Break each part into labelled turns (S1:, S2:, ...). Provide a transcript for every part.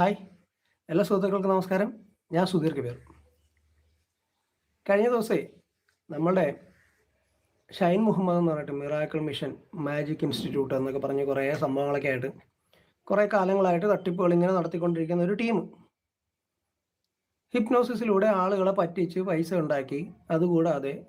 S1: Hi. എല്ലാ സുഹൃത്തുക്കൾക്കും നമസ്കാരം. ഞാൻ സുധീർ കബീർ. കഴിഞ്ഞ ദിവസേ നമ്മളുടെ ഷൈൻ മുഹമ്മദ് എന്ന് പറഞ്ഞിട്ട് മിറാക്കിൾ മിഷൻ മാജിക് ഇൻസ്റ്റിറ്റ്യൂട്ട് എന്നൊക്കെ പറഞ്ഞ് കുറേ സംഭവങ്ങളൊക്കെ ആയിട്ട് കുറേ കാലങ്ങളായിട്ട് തട്ടിപ്പുകൾ ഇങ്ങനെ നടത്തിക്കൊണ്ടിരിക്കുന്ന ഒരു ടീം. ഹിപ്നോസിസിലൂടെ ആളുകളെ പറ്റിച്ച് പൈസ ഉണ്ടാക്കി അതുകൂടാതെ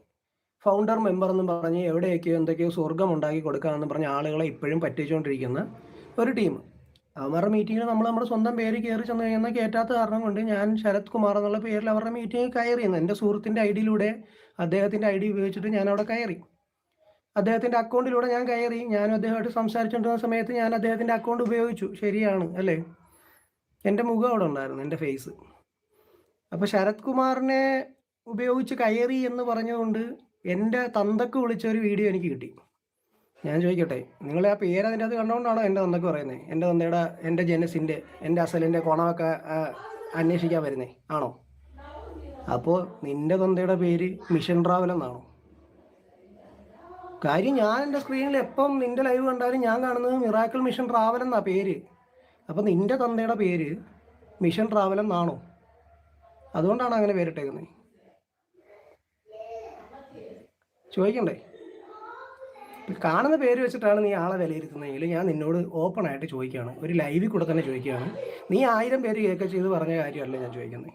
S1: ഫൗണ്ടർ മെമ്പർ എന്ന് പറഞ്ഞ് എവിടെയൊക്കെയോ എന്തൊക്കെയോ സ്വർഗം ഉണ്ടാക്കി കൊടുക്കാമെന്ന് പറഞ്ഞ് ആളുകളെ ഇപ്പോഴും പറ്റിച്ചുകൊണ്ടിരിക്കുന്ന ഒരു ടീം. അവരുടെ മീറ്റിങ്ങിൽ നമ്മൾ നമ്മുടെ സ്വന്തം പേര് കയറി ചെന്ന് കഴിഞ്ഞാൽ കയറ്റാത്ത കാരണം കൊണ്ട് ഞാൻ ശരത് കുമാർ എന്നുള്ള പേരിൽ അവരുടെ മീറ്റിംഗ് കയറിയെന്ന് എന്റെ സുഹൃത്തിന്റെ ഐ ഡിയിലൂടെ അദ്ദേഹത്തിന്റെ ഐ ഡി ഉപയോഗിച്ചിട്ട് ഞാൻ അവിടെ കയറി. അദ്ദേഹത്തിന്റെ അക്കൗണ്ടിലൂടെ ഞാൻ കയറി. ഞാനും അദ്ദേഹമായിട്ട് സംസാരിച്ചുകൊണ്ടിരുന്ന സമയത്ത് ഞാൻ അദ്ദേഹത്തിന്റെ അക്കൗണ്ട് ഉപയോഗിച്ചു. ശരിയാണ് അല്ലേ? എന്റെ മുഖം അവിടെ ഉണ്ടായിരുന്നു എന്റെ ഫേസ് അപ്പോൾ ശരത് കുമാറിനെ ഉപയോഗിച്ച് കയറി എന്ന് പറഞ്ഞുകൊണ്ട് എന്റെ തന്തക്ക് വിളിച്ച ഒരു വീഡിയോ എനിക്ക് കിട്ടി. ഞാൻ ചോദിക്കട്ടെ നിങ്ങൾ ആ പേര് അതിന്റെ അത് കണ്ടുകൊണ്ടാണോ എന്റെ തന്നൊക്കെ പറയുന്നത് എന്റെ തന്നയുടെ എന്റെ ജനസിന്റെ എന്റെ അസലിന്റെ കോണമൊക്കെ അന്വേഷിക്കാൻ വരുന്നേ? ആണോ? അപ്പോൾ നിന്റെ തന്തയുടെ പേര് മിഷൻ ട്രാവൽ എന്നാണോ? കാര്യം ഞാൻ എന്റെ സ്ക്രീനിൽ എപ്പം നിന്റെ ലൈവ് കണ്ടാലും ഞാൻ കാണുന്നത് മിറാക്കിൾ മിഷൻ ട്രാവൽ എന്നാ പേര്. അപ്പോൾ നിന്റെ തന്തയുടെ പേര് മിഷൻ ട്രാവൽ എന്നാണോ? അതുകൊണ്ടാണ് അങ്ങനെ പേരിട്ടേക്കുന്നത് ചോദിക്കണ്ടേ? കാണുന്ന പേര് വെച്ചിട്ടാണ് നീ ആളെ വിലയിരുത്തുന്നതെങ്കിൽ ഞാൻ നിന്നോട് ഓപ്പൺ ആയിട്ട് ചോദിക്കുകയാണ്. ഒരു ലൈവിൽ കൂടെ തന്നെ ചോദിക്കുകയാണ്. നീ ആയിരം പേര് കേൾക്കുക ചെയ്ത് പറഞ്ഞ കാര്യമല്ല ഞാൻ ചോദിക്കുന്നത്.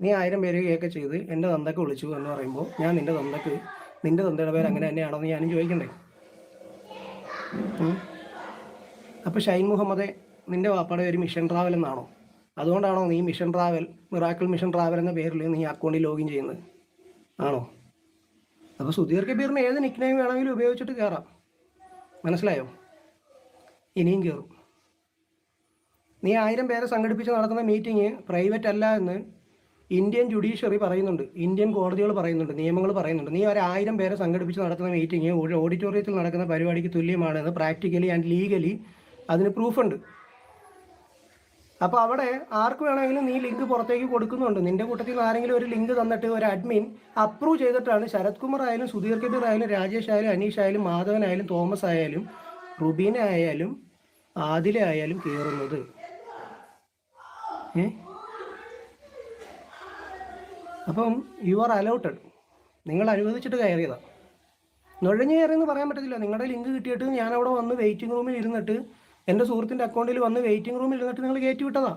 S1: നീ ആയിരം പേര് കേൾക്കുക ചെയ്ത് എന്റെ തന്തക്ക് വിളിച്ചു എന്ന് പറയുമ്പോൾ ഞാൻ നിന്റെ തന്തക്ക് നിന്റെ തന്തയുടെ പേര് അങ്ങനെ തന്നെയാണോന്ന് ഞാനും ചോദിക്കണ്ടേ. അപ്പോൾ ഷൈൻ മുഹമ്മദെ നിന്റെ വാപ്പയുടെ ഒരു മിഷൻ ട്രാവൽ എന്നാണോ? അതുകൊണ്ടാണോ നീ mission travel miracle mission travel എന്ന പേരിൽ നീ അക്കൗണ്ടിൽ ലോഗിൻ ചെയ്യുന്നത്? ആണോ? അപ്പോൾ സുധീർ കബീറിന് ഏത് നിക്നെയിം വേണമെങ്കിലും ഉപയോഗിച്ചിട്ട് കയറാം മനസ്സിലായോ? ഇനിയും കയറും നീ ആയിരം പേരെ സംഘടിപ്പിച്ച് നടക്കുന്ന മീറ്റിംഗ് പ്രൈവറ്റ് അല്ല എന്ന് ഇന്ത്യൻ ജുഡീഷ്യറി പറയുന്നുണ്ട്. ഇന്ത്യൻ കോടതികൾ പറയുന്നുണ്ട്. നിയമങ്ങൾ പറയുന്നുണ്ട്. നീ ഒരു ആയിരം പേരെ സംഘടിപ്പിച്ച് നടത്തുന്ന മീറ്റിംഗ് ഓഡിറ്റോറിയത്തിൽ നടക്കുന്ന പരിപാടിക്ക് തുല്യമാണെന്ന് പ്രാക്ടിക്കലി ആൻഡ് ലീഗലി അതിന് പ്രൂഫുണ്ട് അപ്പോൾ അവിടെ ആർക്ക് വേണമെങ്കിലും നീ ലിങ്ക് പുറത്തേക്ക് കൊടുക്കുന്നുണ്ട്. നിന്റെ കൂട്ടത്തിൽ നിന്ന് ആരെങ്കിലും ഒരു ലിങ്ക് തന്നിട്ട് ഒരു അഡ്മിൻ അപ്രൂവ് ചെയ്തിട്ടാണ് ശരത് കുമാർ ആയാലും സുധീർ കബീർ ആയാലും രാജേഷ് ആയാലും അനീഷ് ആയാലും മാധവൻ ആയാലും തോമസ് ആയാലും റുബീന ആയാലും ആദില ആയാലും കയറുന്നത് ഏ? അപ്പം യു ആർ അലൗട്ടഡ് നിങ്ങൾ അനുവദിച്ചിട്ട് കയറിയതാണ് നുഴഞ്ഞു കയറിയെന്ന് പറയാൻ പറ്റത്തില്ല. നിങ്ങളുടെ ലിങ്ക് കിട്ടിയിട്ട് ഞാൻ അവിടെ വന്ന് വെയിറ്റിംഗ് റൂമിൽ ഇരുന്നിട്ട് എന്റെ സുഹൃത്തിന്റെ അക്കൗണ്ടിൽ വന്ന് വെയിറ്റിംഗ് റൂമിൽ ഇരുന്നിട്ട് നിങ്ങൾ കയറ്റി വിട്ടതാ.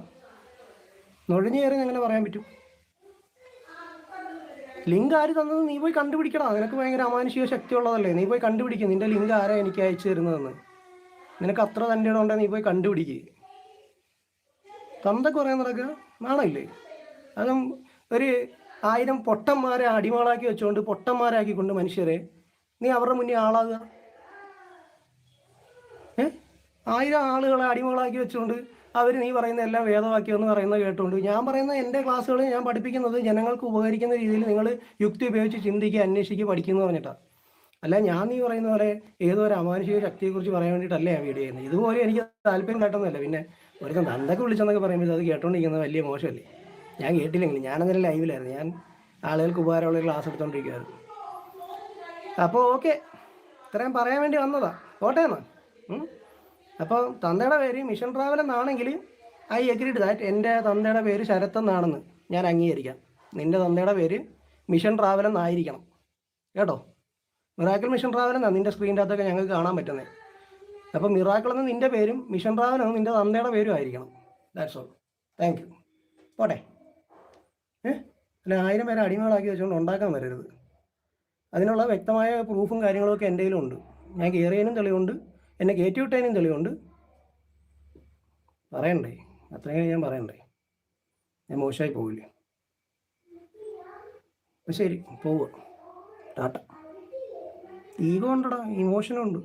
S1: നുഴഞ്ഞു കയറി എങ്ങനെ പറയാൻ പറ്റും. ലിങ്ക് ആര് തന്നത് നീ പോയി കണ്ടുപിടിക്കണം നിനക്ക് ഭയങ്കര അമാനുഷിക ശക്തിയുള്ളതല്ലേ. നീ പോയി കണ്ടുപിടിക്കും. നിന്റെ ലിങ്ക് ആരാ എനിക്ക് അയച്ചു തരുന്നതെന്ന്. നിനക്ക് അത്ര തന്റെ ഇടം ഉണ്ടെങ്കിൽ നീ പോയി കണ്ടുപിടിക്കുക തന്തൊക്കെ പറയാൻ നടക്കുക നാണമില്ലേ? അതും ഒരു ആയിരം പൊട്ടന്മാരെ അടിമകളാക്കി വെച്ചുകൊണ്ട് പൊട്ടന്മാരാക്കിക്കൊണ്ട് മനുഷ്യരെ നീ അവരുടെ മുന്നേ ആളാകുക. ആയിരം ആളുകളെ അടിമകളാക്കി വെച്ചുകൊണ്ട് അവർ നീ പറയുന്ന എല്ലാം വേദവാക്യം എന്ന് പറയുന്നത് കേട്ടുകൊണ്ട് ഞാൻ പറയുന്ന എന്റെ ക്ലാസ്സുകൾ ഞാൻ പഠിപ്പിക്കുന്നത് ജനങ്ങൾക്ക് ഉപകരിക്കുന്ന രീതിയിൽ നിങ്ങൾ യുക്തി ഉപയോഗിച്ച് ചിന്തിക്കുക അന്വേഷിക്കുക പഠിക്കുന്നു പറഞ്ഞിട്ടാണ് അല്ല ഞാൻ നീ പറയുന്ന പോലെ ഏതൊരു അമാനുഷിക ശക്തിയെക്കുറിച്ച് പറയാൻ വേണ്ടിയിട്ടല്ലേ ഞാൻ വീഡിയോ ചെയ്യുന്നത്? ഇതുപോലെ എനിക്ക് താല്പര്യം കാട്ടുന്നില്ല പിന്നെ ഒരു നന്ദൊക്കെ വിളിച്ചെന്നൊക്കെ പറയുമ്പോൾ അത് കേട്ടോണ്ടിരിക്കുന്നത് വലിയ മോശമല്ലേ? ഞാൻ കേട്ടില്ലെങ്കിൽ ഞാനന്നേരം ലൈവിലായിരുന്നു. ഞാൻ ആളുകൾക്ക് ഉപകാരമുള്ള ക്ലാസ് എടുത്തോണ്ടിരിക്കുകയായിരുന്നു അപ്പോൾ ഓക്കെ. ഇത്രയും പറയാൻ വേണ്ടി വന്നതാ. ഉം? അപ്പോൾ തന്തയുടെ പേര് മിഷൻ ട്രാവൽ എന്നാണെങ്കിൽ ഐ എഗ്രിഡ് ദാറ്റ് എന്റെ തന്തയുടെ പേര് ശരത് എന്നാണെന്ന് ഞാൻ അംഗീകരിക്കാം. നിന്റെ തന്തയുടെ പേര് മിഷൻ ട്രാവൽ എന്നായിരിക്കണം. കേട്ടോ? മിറാക്കിൾ മിഷൻ ട്രാവൽ എന്നാണ് നിന്റെ സ്ക്രീനിന്റെ അകത്തൊക്കെ ഞങ്ങൾക്ക് കാണാൻ പറ്റുന്നത് അപ്പോൾ മിറാക്കിൾ എന്ന് നിന്റെ പേരും മിഷൻ ട്രാവൽ എന്ന് നിന്റെ തന്തയുടെ പേരും ആയിരിക്കണം. ദാറ്റ്സ് ഓൾ താങ്ക് യു പോട്ടെ. ഏഹ് അല്ല ആയിരം പേരെ അടിമകളാക്കി വെച്ചുകൊണ്ട് ഉണ്ടാക്കാൻ വരരുത്. അതിനുള്ള വ്യക്തമായ പ്രൂഫും കാര്യങ്ങളൊക്കെ എന്റെ കയ്യിലുണ്ട്. ഞാൻ കയറിയതിനും തെളിവുണ്ട്. എന്നെ കയറ്റി വിട്ടതിനും തെളിവുണ്ട്. പറയണ്ടേ? അത്രയും ഞാൻ പറയണ്ടേ? ഞാൻ മോശമായി പോവില്ലേ? ശരി പോവുക. ടാറ്റ. ഈഗോ ഉണ്ടടാ ഇമോഷനും ഉണ്ട്